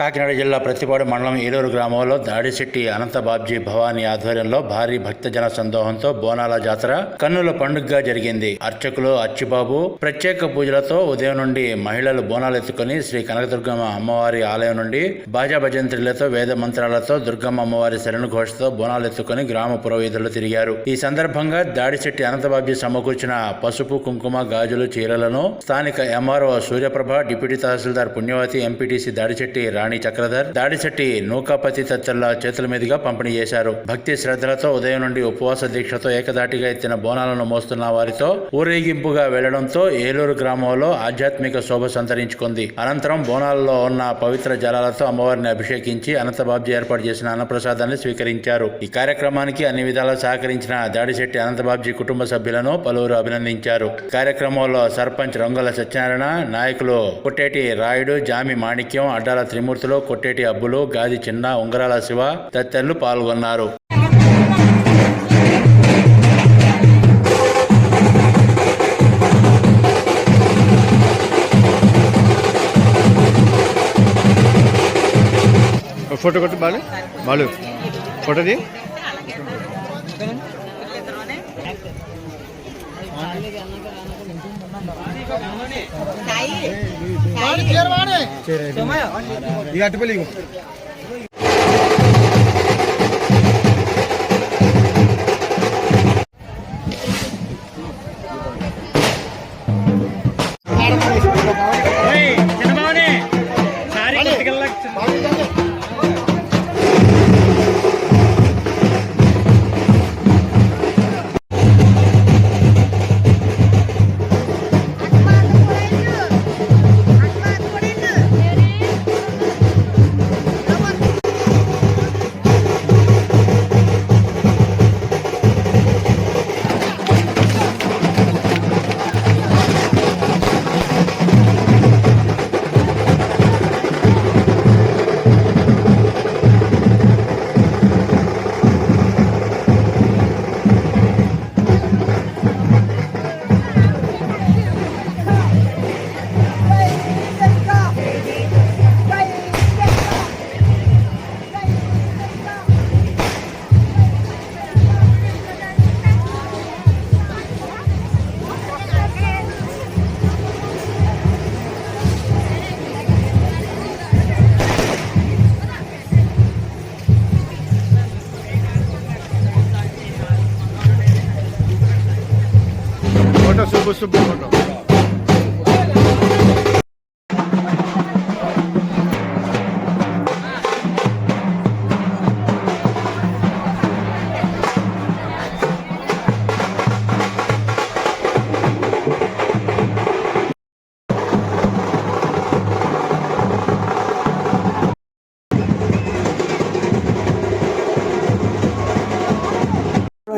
కాకినాడ జిల్లా ప్రతిపాడు మండలం ఏలూరు గ్రామంలో దాడిశెట్టి అనంత బాబ్జీ భవానీ ఆధ్వర్యంలో భారీ భక్తజన సందోహంతో బోనాల జాతర కన్నుల పండుగగా జరిగింది. అర్చకులు అచ్చిబాబు ప్రత్యేక పూజలతో ఉదయం నుండి మహిళలు బోనాలు ఎత్తుకుని శ్రీ కనకదుర్గమ్మ అమ్మవారి ఆలయం నుండి బాజా భజంత్రులతో వేద మంత్రాలతో దుర్గమ్మ అమ్మవారి శరణు ఘోషతో బోనాలు ఎత్తుకుని గ్రామ పురోహితులు తిరిగారు. ఈ సందర్భంగా దాడిశెట్టి అనంతబాబ్జీ సమకూర్చిన పసుపు కుంకుమ గాజులు చీరలను స్థానిక ఎంఆర్ఓ సూర్యప్రభ డిప్యూటీ తహసీల్దార్ పుణ్యవతి ఎంపీటీసీ దాడిశెట్టి రాణి చక్రధర్ దాడిశెట్టి నూకాపతి తదితరుల చేతుల మీదుగా పంపిణీ చేశారు. భక్తి శ్రద్ధలతో ఉదయం నుండి ఉపవాస దీక్షతో ఏకదాటిగా ఎత్తిన బోనాలను మోస్తున్న వారితో ఊరేగింపుగా వెళ్ళడంతో ఏలూరు గ్రామంలో ఆధ్యాత్మిక శోభ సంతరించుకుంది. అనంతరం బోనాలలో ఉన్న పవిత్ర జలాలతో అమ్మవారిని అభిషేకించి అనంతబాబ్జీ ఏర్పాటు చేసిన అన్నప్రసాదాన్ని స్వీకరించారు. ఈ కార్యక్రమానికి అన్ని విధాలా సహకరించిన దాడిశెట్టి అనంతబాబ్జీ కుటుంబ సభ్యులను పలువురు అభినందించారు. కార్యక్రమంలో సర్పంచ్ రంగుల సత్యనారాయణ నాయకులు పుట్టేటి రాయుడు జామి మాణిక్యం అడ్డాల త్రిమూర్తులు కొట్టేటి అబ్బులు గాది చిన్న ఉంగరాల శివ తదితరులు పాల్గొన్నారు. ఫోటో కొట్టు బాలు. బాలు ఫోటోది? ఇక అట్టుపల్లి ఇగో.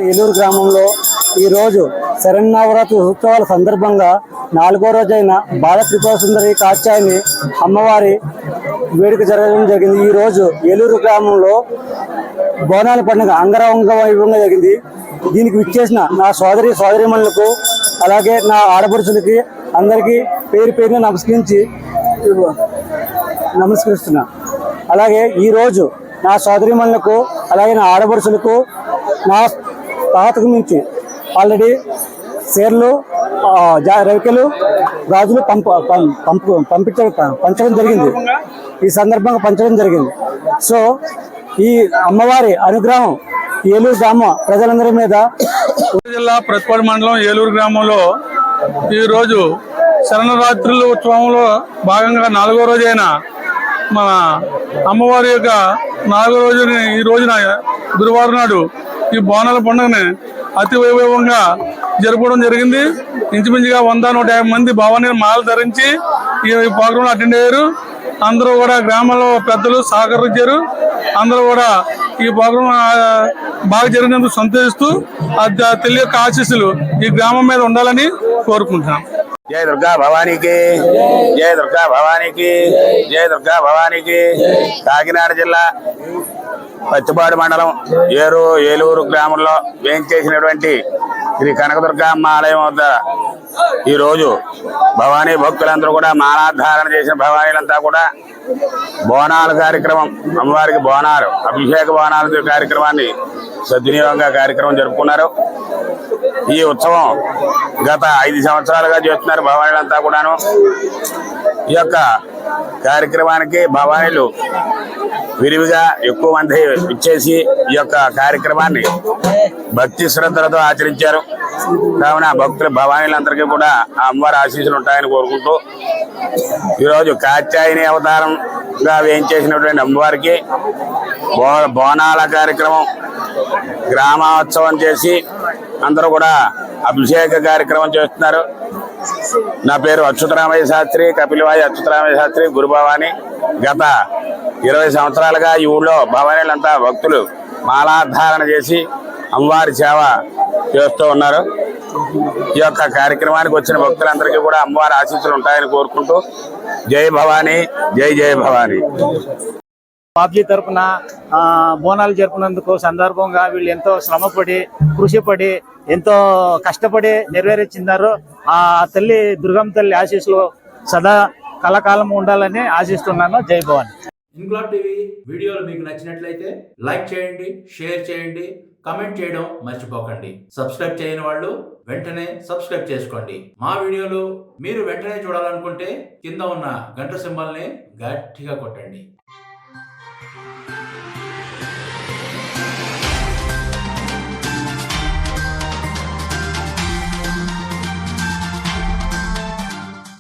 ఏలూరు గ్రామంలో ఈరోజు శరన్నవరాత్రి ఉత్సవాల సందర్భంగా నాలుగో రోజైన బాల త్రిపుర కాత్యాయని అమ్మవారి వేడుక జరగడం జరిగింది. ఈ రోజు ఏలూరు గ్రామంలో బోనాల పండుగ అంగరంగ వైభవంగా జరిగింది. దీనికి విచ్చేసిన నా సోదరి సోదరిమణులకు అలాగే నా ఆడపడుచులకి అందరికీ పేరు పేరున నమస్కరించి నమస్కరిస్తున్నా. అలాగే ఈరోజు నా సోదరిమణులకు అలాగే నా ఆడపడుచులకు నా తాతకు నుంచి ఆల్రెడీ షేర్లు జా- రవికలు గాజులు పంపు పంపు పంపించడం పంచడం జరిగింది. ఈ సందర్భంగా పంచడం జరిగింది. సో ఈ అమ్మవారి అనుగ్రహం ఏలూరు గ్రామ ప్రజలందరి మీద జిల్లా ప్రతిపాడు మండలం ఏలూరు గ్రామంలో ఈరోజు శరణరాత్రుల ఉత్సవంలో భాగంగా నాలుగో రోజైన మన అమ్మవారి యొక్క నాలుగో రోజుని ఈ రోజున గురువారం నాడు ఈ బోనాల పండుగని అతి వైభవంగా జరుపుకోవడం జరిగింది. ఇంచుమించుగా వంద నూట యాభై మంది భవానీ మాలు ధరించి ఈ ప్రోగ్రాంలో అటెండ్ అయ్యారు. అందరూ కూడా గ్రామంలో పెద్దలు సహకరించారు. అందరూ కూడా ఈ ప్రోగ్రాం బాగా జరిగినందుకు సంతోషిస్తూ అది ద- యొక్క ఆశీస్సులు ఈ గ్రామం మీద ఉండాలని కోరుకుంటున్నాం. జయ దుర్గా భవానీకి జయ దుర్గా భవానీకి జయ దుర్గా భవానీకి కాకినాడ జిల్లా పత్తిపాడు మండలం ఏరు ఏలూరు గ్రామంలో వేయించేసినటువంటి శ్రీ కనకదుర్గా అమ్మ ఆలయం వద్ద ఈరోజు భవానీ భక్తులందరూ కూడా మాలాధారణ చేసిన భవానీలంతా కూడా బోనాల కార్యక్రమం అమ్మవారికి బోనాలు అభిషేక బోనాల కార్యక్రమాన్ని సద్వినియోగంగా కార్యక్రమం జరుపుకున్నారు. ఈ ఉత్సవం గత ఐదు సంవత్సరాలుగా చేస్తున్నారు భవానీలంతా కూడాను. ఈ యొక్క కార్యక్రమానికి భవాయిలు విరివిగా ఎక్కువ మంది ఇచ్చేసి ఈ యొక్క కార్యక్రమాన్ని భక్తి శ్రద్ధలతో ఆచరించారు. కావున భక్తుల భవానీలందరికీ కూడా ఆ అమ్మవారి ఆశీస్సులు ఉంటాయని కోరుకుంటూ ఈరోజు కాత్యాయని అవతారంగా వేయించేసినటువంటి అమ్మవారికి బో బోనాల కార్యక్రమం గ్రామోత్సవం చేసి అందరూ కూడా అభిషేక కార్యక్రమం చేస్తున్నారు. నా పేరు అచ్యుతరామయ్య శాస్త్రి కపిలవాయి అచ్యుతరామయ్య శాస్త్రి గురుభవాని. గత ఇరవై సంవత్సరాలుగా ఈ ఊళ్ళో భవానీలంతా భక్తులు మాలాధారణ చేసి అమ్మవారి సేవ చేస్తూ ఉన్నారు. ఈ యొక్క కార్యక్రమానికి వచ్చిన భక్తులందరికీ కూడా అమ్మవారి ఆశీస్సులు ఉంటాయని కోరుకుంటూ జై భవానీ జై జై భవానీ. బాబ్జీ తరఫున బోనాలు జరుపునందుకు సందర్భంగా వీళ్ళు ఎంతో శ్రమపడి కృషిపడి ఎంతో కష్టపడి నెరవేర్చినారు. ఆ తల్లి దుర్గం తల్లి ఆశీస్సులు సదా కలకాలం ఉండాలని ఆశిస్తున్నాను. జై భవాని. ఇంక్లాబ్ టీవీ వీడియోలు మీకు నచ్చినట్లయితే లైక్ చేయండి షేర్ చేయండి కమెంట్ చేయడం మర్చిపోకండి. సబ్స్క్రైబ్ చేయని వాళ్ళు వెంటనే సబ్స్క్రైబ్ చేసుకోండి. మా వీడియోలు మీరు వెంటనే చూడాలనుకుంటే కింద ఉన్న గంట సింబల్ని గట్టిగా కొట్టండి.